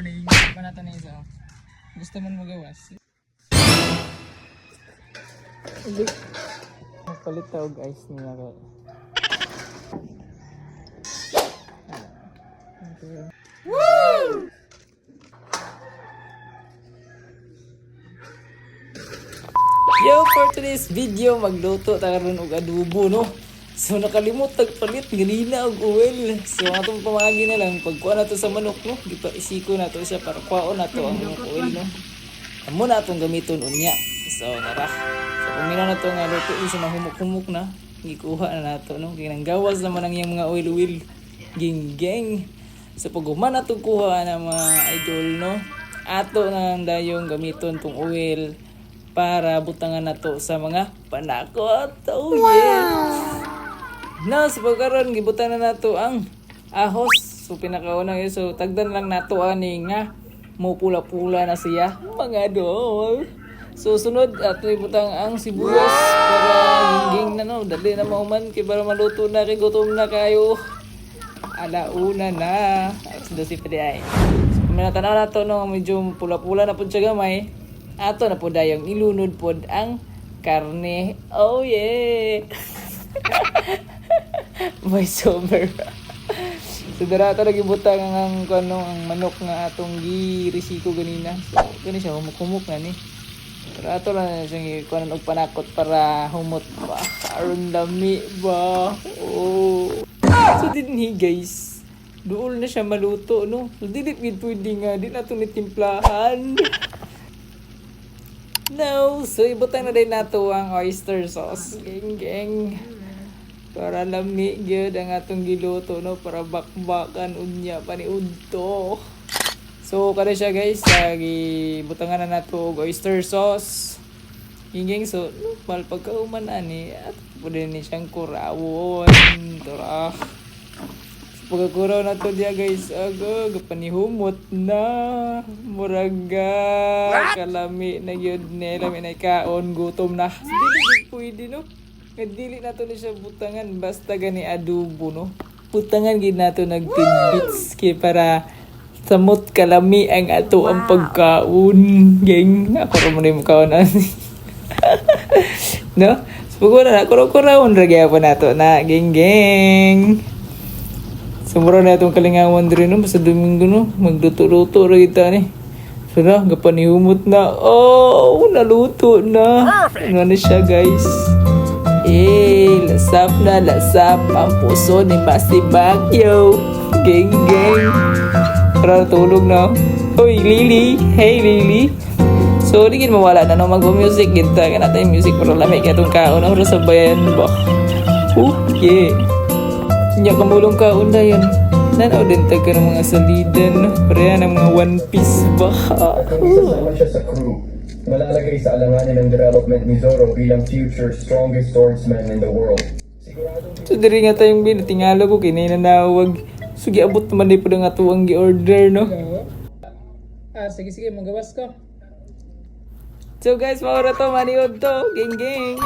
morning. Pa natin na isa. Gusto mo magawas? Magpalit tao guys niya ka. Yo, for today's video, magluto tayo rin og adobo, no? So, nakalimot tagpalit, ganina og oil. So, atong pamagi na lang, pagkuha na to sa manok, no? Di pa isiko na to siya para kuha na to ang oil, no? Amo na atong gamiton unya. So, nara. So, kung mino na to nga luto, siya na humuk-humuk na. Gikuha na nato, no? Kaya nang gawas naman ang iyang mga oil-oil. Ging-gang. So, pag human na itong kuha ng mga idol, no? Ato na lang dayong gamiton tong oil para butangan na to sa mga panakot. Oh, yes! Na, sa pagkaroon, gibutan na nato ang ahos. So, pinakauna yun. So, tagdan lang nato ani nga mo pula-pula na siya. Mga dol. So, sunod, ato ibutang ang sibuyas para hingging na no. Dali na mauman kay para maluto na kay gutom na kayo. Alauna na. Alas 12 pa di ay. So, minatanaw na to no, medyo pula-pula na po siya gamay. Ato na po dayong ilunod po ang karne. Oh yeah! Sober. so dara lagi butang ang kano ang manok nga atong gi-risiko ganina. So gani siya humuk-humuk na ni. Pero ato lang siyang ikuanan og panakot para humot ba. Aron dami ba. Oh. So dinhi guys. Duol na siya maluto no. So dili gid pwede nga di na to nitimplahan. No, so ibutan na din nato ang oyster sauce. Geng geng. Para lami gyud ang atong giluto no para bakbakan unya paniudto. So kada siya guys, uh, gibutangan na nato og oyster sauce. Geng so mal pagkauman ani at pwede ni siyang kurawon. Tara. Pagkakuraw na to diya guys, aga, gapanihumot na. Muraga, kalami na yun, nilami na ikaon, gutom na. So, gid pwede no. Nagdili na to ni siya butangan, basta gani adobo no. Butangan gid nato nag tidbits kay para samot kalami ang ato ang pagkaon. Geng, ako ra mo na yung kaon no? So, pag wala na, kuraw-kurawon ra gyapon nato na, geng geng. Sumura na itong kalingawan din no, basta Domingo no, magluto-luto ra kita ni. So na, gapanihumot na. Oh, naluto na. Ano na siya guys? Lasap na lasap ang puso ni Basti Baguio. Geng geng. Tara, tulog na. Hoy, Lily. Hey, Lily. So, di gid mawala na no mag-music kita ka natin music para lamig katong kaon ang sa bayan ba. Oh, yeah. Nya kamulong ka unda yan. Nanaw din tag ka ng mga salidan. Pareha ng mga one piece ba? Isasama siya sa crew. Malalagay sa alanganin ng development ni Zoro bilang future strongest swordsman in the world. So diri nga tayong bin tingala ko kinay nanawag. So giabot naman di pa nga tuwang gi-order no. Ah, sige sige magawas ko. So guys, maura to maniod to. Geng geng.